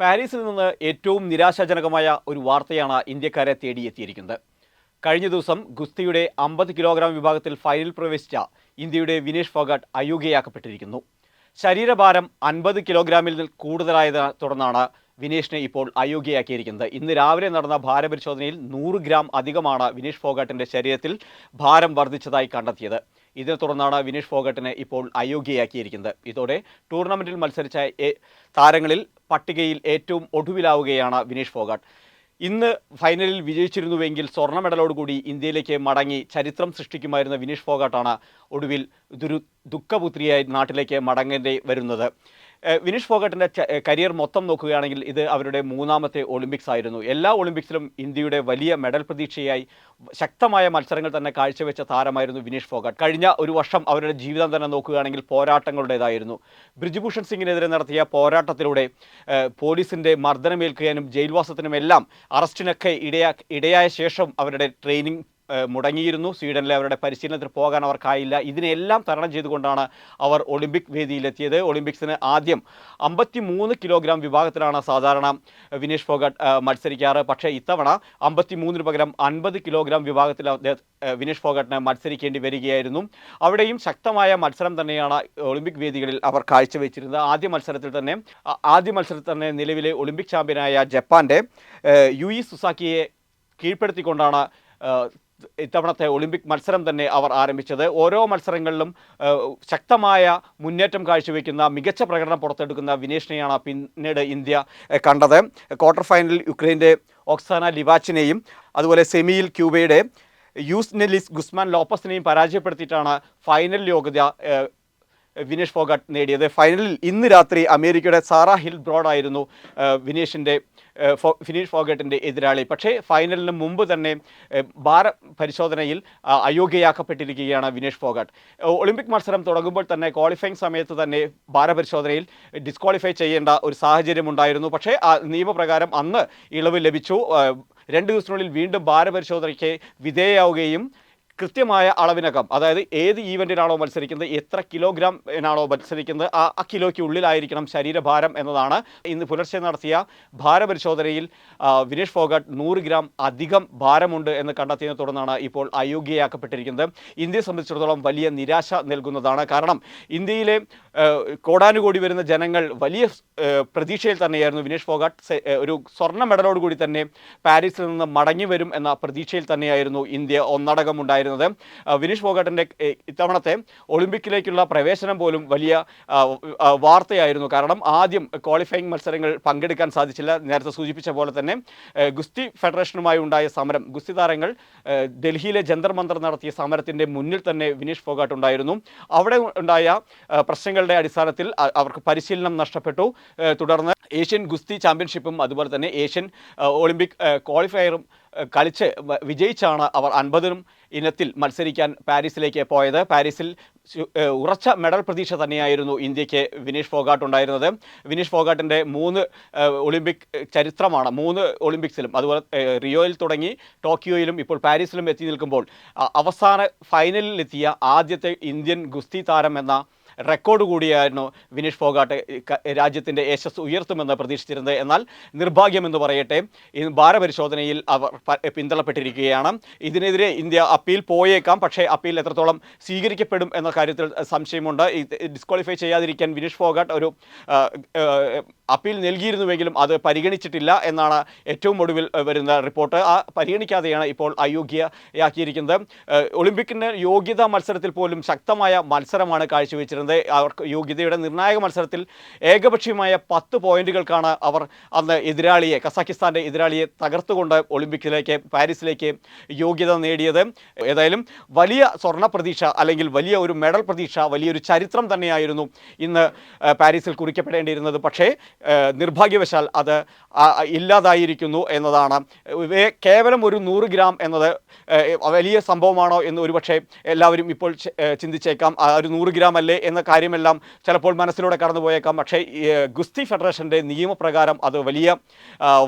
പാരീസിൽ നിന്ന് ഏറ്റവും നിരാശാജനകമായ ഒരു വാർത്തയാണ് ഇന്ത്യക്കാരെ തേടിയെത്തിയിരിക്കുന്നത്. കഴിഞ്ഞ ദിവസം ഗുസ്തിയുടെ അമ്പത് കിലോഗ്രാം വിഭാഗത്തിൽ ഫൈനൽ പ്രവേശിച്ച ഇന്ത്യയുടെ വിനേഷ് ഫോഗട്ട് അയോഗ്യയാക്കപ്പെട്ടിരിക്കുന്നു. ശരീരഭാരം അൻപത് കിലോഗ്രാമിൽ കൂടുതലായതിനെ തുടർന്നാണ് വിനേഷിനെ ഇപ്പോൾ അയോഗ്യയാക്കിയിരിക്കുന്നത്. ഇന്ന് രാവിലെ നടന്ന ഭാരപരിശോധനയിൽ നൂറ് ഗ്രാം അധികമാണ് വിനേഷ് ഫോഗട്ടിന്റെ ശരീരത്തിൽ ഭാരം വർദ്ധിച്ചതായി കണ്ടെത്തിയത്. ഇതിനെ തുടർന്നാണ് വിനേഷ് ഫോഗട്ടിനെ ഇപ്പോൾ അയോഗ്യയാക്കിയിരിക്കുന്നത്. ഇതോടെ ടൂർണമെന്റിൽ മത്സരിച്ച താരങ്ങളിൽ പട്ടികയിൽ ഏറ്റവും ഒടുവിലാവുകയാണ് വിനീഷ് ഫോഗാട്ട്. ഇന്ന് ഫൈനലിൽ വിജയിച്ചിരുന്നുവെങ്കിൽ സ്വർണ മെഡലോടുകൂടി ഇന്ത്യയിലേക്ക് മടങ്ങി ചരിത്രം സൃഷ്ടിക്കുമായിരുന്ന വിനീഷ് ഫോഗാട്ടാണ് ഒടുവിൽ ഇതൊരു ദുഃഖപുത്രിയായി നാട്ടിലേക്ക് മടങ്ങേണ്ടി വരുന്നത്. വിനീഷ് ഫോഗട്ടിന്റെ കരിയർ മൊത്തം നോക്കുകയാണെങ്കിൽ ഇത് അവരുടെ മൂന്നാമത്തെ ഒളിമ്പിക്സ് ആയിരുന്നു. എല്ലാ ഒളിമ്പിക്സിലും ഇന്ത്യയുടെ വലിയ മെഡൽ പ്രതീക്ഷയായി ശക്തമായ മത്സരങ്ങൾ തന്നെ കാഴ്ചവെച്ച താരമായിരുന്നു വിനീഷ് ഫോഗട്ട്. കഴിഞ്ഞ ഒരു വർഷം അവരുടെ ജീവിതം തന്നെ നോക്കുകയാണെങ്കിൽ പോരാട്ടങ്ങളുടേതായിരുന്നു. ബ്രിജ്ഭൂഷൺ സിംഗിനെതിരെ നടത്തിയ പോരാട്ടത്തിലൂടെ പോലീസിന്റെ മർദ്ദനമേൽക്കുകയും ജയിൽവാസത്തിനുമെല്ലാം അറസ്റ്റിനൊക്കെ ഇടയാ ഇടയായ ശേഷം അവരുടെ ട്രെയിനിങ് മുടങ്ങിയിരുന്നു. സ്വീഡനിലെ അവരുടെ പരിശീലനത്തിന് പോകാൻ അവർക്കായില്ല. ഇതിനെല്ലാം തരണം ചെയ്തുകൊണ്ടാണ് അവർ ഒളിമ്പിക് വേദിയിലെത്തിയത്. ഒളിമ്പിക്സിന് ആദ്യം അമ്പത്തി മൂന്ന് കിലോഗ്രാം വിഭാഗത്തിലാണ് സാധാരണ വിനേഷ് ഫോഗട്ട് മത്സരിക്കാറ്. പക്ഷേ ഇത്തവണ അമ്പത്തി മൂന്നിന് പകരം അൻപത് കിലോഗ്രാം വിഭാഗത്തിൽ വിനേഷ് ഫോഗട്ടിന് മത്സരിക്കേണ്ടി വരികയായിരുന്നു. അവിടെയും ശക്തമായ മത്സരം തന്നെയാണ് ഒളിമ്പിക് വേദികളിൽ അവർ കാഴ്ചവെച്ചിരുന്നത്. ആദ്യ മത്സരത്തിൽ തന്നെ ആദ്യ മത്സരത്തിൽ തന്നെ നിലവിലെ ഒളിമ്പിക് ചാമ്പ്യനായ ജപ്പാന്റെ യു ഇ സുസാക്കിയെ കീഴ്പ്പെടുത്തിക്കൊണ്ടാണ് ഇത്തവണത്തെ ഒളിമ്പിക് മത്സരം തന്നെ അവർ ആരംഭിച്ചത്. ഓരോ മത്സരങ്ങളിലും ശക്തമായ മുന്നേറ്റം കാഴ്ചവെക്കുന്ന മികച്ച പ്രകടനം പുറത്തെടുക്കുന്ന വിനേഷിനെയാണ് പിന്നീട് ഇന്ത്യ കണ്ടത്. ക്വാർട്ടർ ഫൈനലിൽ യുക്രൈന്റെ ഒക്സാന ലിവാച്ചിനെയും അതുപോലെ സെമിയിൽ ക്യൂബയുടെ യൂസ് നെലിസ് ഗുസ്മാൻ ലോപ്പസിനെയും പരാജയപ്പെടുത്തിയിട്ടാണ് ഫൈനൽ യോഗ്യത വിനേഷ് ഫോഗട്ട് നേടിയത്. ഫൈനലിൽ ഇന്ന് രാത്രി അമേരിക്കയുടെ സാറ ഹിൽ ബ്രോഡായിരുന്നു വിനേഷിന്റെ ഏഹ്, ഫോ- വിനീഷ് ഫോഗട്ടിന്റെ എതിരാളി. പക്ഷേ ഫൈനലിന് മുമ്പ് തന്നെ ഭാര പരിശോധനയിൽ അയോഗ്യയാക്കപ്പെട്ടിരിക്കുകയാണ് വിനേഷ് ഫോഗട്ട്. ഒളിമ്പിക് മത്സരം തുടങ്ങുമ്പോൾ തന്നെ ക്വാളിഫയിങ് സമയത്ത് തന്നെ ഭാരപരിശോധനയിൽ ഡിസ്ക്വാളിഫൈ ചെയ്യേണ്ട ഒരു സാഹചര്യം ഉണ്ടായിരുന്നു. പക്ഷേ ആ നിയമപ്രകാരം അന്ന് ഇളവ് ലഭിച്ചു. രണ്ട് ദിവസത്തിനുള്ളിൽ വീണ്ടും ഭാരപരിശോധനയ്ക്ക് വിധേയയാവുകയും കൃത്യമായ അളവിനകം അതായത് ഏത് ഈവന്റിനാണോ മത്സരിക്കുന്നത് എത്ര കിലോഗ്രാം ആണോ മത്സരിക്കുന്നത് ആ ആ കിലോയ്ക്ക് ഉള്ളിലായിരിക്കണം ശരീരഭാരം എന്നതാണ്. ഇന്ന് പുലർച്ചെ നടത്തിയ ഭാരപരിശോധനയിൽ വിനേഷ് ഫോഗട്ട് നൂറ് ഗ്രാം അധികം ഭാരമുണ്ട് എന്ന് കണ്ടെത്തിയതിനെ തുടർന്നാണ് ഇപ്പോൾ അയോഗ്യയാക്കപ്പെട്ടിരിക്കുന്നത്. ഇന്ത്യയെ സംബന്ധിച്ചിടത്തോളം വലിയ നിരാശ നൽകുന്നതാണ് കാരണം ഇന്ത്യയിലെ കോടാനുകോടി വരുന്ന ജനങ്ങൾ വലിയ പ്രതീക്ഷയിൽ തന്നെയായിരുന്നു വിനേഷ് ഫോഗട്ട് ഒരു സ്വർണ മെഡലോടുകൂടി തന്നെ പാരീസിൽ നിന്ന് മടങ്ങി വരും എന്ന പ്രതീക്ഷയിൽ തന്നെയായിരുന്നു ഇന്ത്യ ഒന്നടങ്കം ഉണ്ടായിരുന്നത്. വിനീഷ് ഫോഗട്ടിന്റെ ഇത്തവണത്തെ ഒളിമ്പിക്കിലേക്കുള്ള പ്രവേശനം പോലും വലിയ വാർത്തയായിരുന്നു. കാരണം ആദ്യം ക്വാളിഫയിങ് മത്സരങ്ങൾ പങ്കെടുക്കാൻ സാധിച്ചില്ല. നേരത്തെ സൂചിപ്പിച്ച പോലെ തന്നെ ഗുസ്തി ഫെഡറേഷനുമായി ഉണ്ടായ സമരം ഗുസ്തി താരങ്ങൾ ഡൽഹിയിലെ ജന്തർ മന്ദർ നടത്തിയ സമരത്തിന്റെ മുന്നിൽ തന്നെ വിനീഷ് ഫോഗാട്ട് ഉണ്ടായിരുന്നു. അവിടെ ഉണ്ടായ പ്രശ്നങ്ങളുടെ അടിസ്ഥാനത്തിൽ അവർക്ക് പരിശീലനം നഷ്ടപ്പെട്ടു. തുടർന്ന് ഏഷ്യൻ ഗുസ്തി ചാമ്പ്യൻഷിപ്പും അതുപോലെ തന്നെ ഏഷ്യൻ ഒളിമ്പിക് ക്വാളിഫയറും കളിച്ച് വിജയിച്ചാണ് അവർ അൻപതിനും ഇനത്തിൽ മത്സരിക്കാൻ പാരീസിലേക്ക് പോയത്. പാരീസിൽ ഉറച്ച മെഡൽ പ്രതീക്ഷ തന്നെയായിരുന്നു ഇന്ത്യയ്ക്ക് വിനീഷ് ഫോഗാട്ട് ഉണ്ടായിരുന്നത്. വിനീഷ് ഫോഗാട്ടിന്റെ മൂന്ന് ഒളിമ്പിക് ചരിത്രമാണ്. മൂന്ന് ഒളിമ്പിക്സിലും അതുപോലെ റിയോയിൽ തുടങ്ങി ടോക്കിയോയിലും ഇപ്പോൾ പാരീസിലും എത്തി നിൽക്കുമ്പോൾ അവസാന ഫൈനലിലെത്തിയ ആദ്യത്തെ ഇന്ത്യൻ ഗുസ്തി താരം എന്ന റെക്കോർഡ് കൂടിയായിരുന്നു വിനീഷ് ഫോഗാട്ട് രാജ്യത്തിന്റെ യശസ് ഉയർത്തുമെന്ന് പ്രതീക്ഷിച്ചിരുന്നത്. എന്നാൽ നിർഭാഗ്യമെന്ന് പറയട്ടെ ഭാരപരിശോധനയിൽ അവർ പിന്തള്ളപ്പെട്ടിരിക്കുകയാണ്. ഇതിനെതിരെ ഇന്ത്യ അപ്പീൽ പോയേക്കാം പക്ഷേ അപ്പീൽ എത്രത്തോളം സ്വീകരിക്കപ്പെടും എന്ന കാര്യത്തിൽ സംശയമുണ്ട്. ഡിസ്ക്വാളിഫൈ ചെയ്യാതിരിക്കാൻ വിനീഷ് ഫോഗാട്ട് ഒരു അപ്പീൽ നൽകിയിരുന്നുവെങ്കിലും അത് പരിഗണിച്ചിട്ടില്ല എന്നാണ് ഏറ്റവും ഒടുവിൽ വരുന്ന റിപ്പോർട്ട്. ആ പരിഗണിക്കാതെയാണ് ഇപ്പോൾ അയോഗ്യയാക്കിയിരിക്കുന്നത്. ഒളിമ്പിക്കിന്റെ യോഗ്യതാ മത്സരത്തിൽ പോലും ശക്തമായ മത്സരമാണ് കാഴ്ചവെച്ചിരുന്നത്. അവർക്ക് യോഗ്യതയുടെ നിർണായക മത്സരത്തിൽ ഏകപക്ഷീയമായ പത്ത് പോയിന്റുകൾക്കാണ് അവർ അന്ന് എതിരാളിയെ കസാഖിസ്ഥാന്റെ എതിരാളിയെ തകർത്തുകൊണ്ട് ഒളിമ്പിക്സിലേക്ക് പാരീസിലേക്ക് യോഗ്യത നേടിയത്. ഏതായാലും വലിയ സ്വർണ പ്രതീക്ഷ അല്ലെങ്കിൽ വലിയ ഒരു മെഡൽ പ്രതീക്ഷ വലിയൊരു ചരിത്രം തന്നെയായിരുന്നു ഇന്ന് പാരീസിൽ കുറിക്കപ്പെടേണ്ടിയിരുന്നത്. പക്ഷേ നിർഭാഗ്യവശാൽ അത് ഇല്ലാതായിരിക്കുന്നു എന്നതാണ്. കേവലം ഒരു നൂറ് ഗ്രാം എന്നത് വലിയ സംഭവമാണോ എന്ന് ഒരുപക്ഷെ എല്ലാവരും ഇപ്പോൾ ചിന്തിച്ചേക്കാം. ആ ഒരു നൂറ് ഗ്രാം അല്ലേ എന്ന കാര്യമെല്ലാം ചിലപ്പോൾ മനസ്സിലൂടെ കടന്നുപോയേക്കാം. പക്ഷേ ഗുസ്തി ഫെഡറേഷന്റെ നിയമപ്രകാരം അത് വലിയ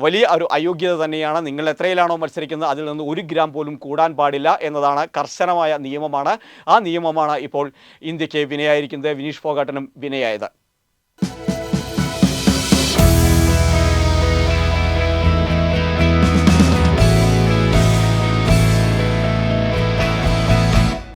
വലിയ ഒരു അയോഗ്യത തന്നെയാണ്. നിങ്ങൾ എത്രയിലാണോ മത്സരിക്കുന്നത് അതിൽ നിന്ന് ഒരു ഗ്രാം പോലും കൂടാൻ പാടില്ല എന്നതാണ് കർശനമായ നിയമമാണ്. ആ നിയമമാണ് ഇപ്പോൾ ഇന്ത്യയ്ക്ക് വിനയായിരിക്കുന്നത്. വിനീഷ് ഫോഗാട്ടിനും വിനയായത്.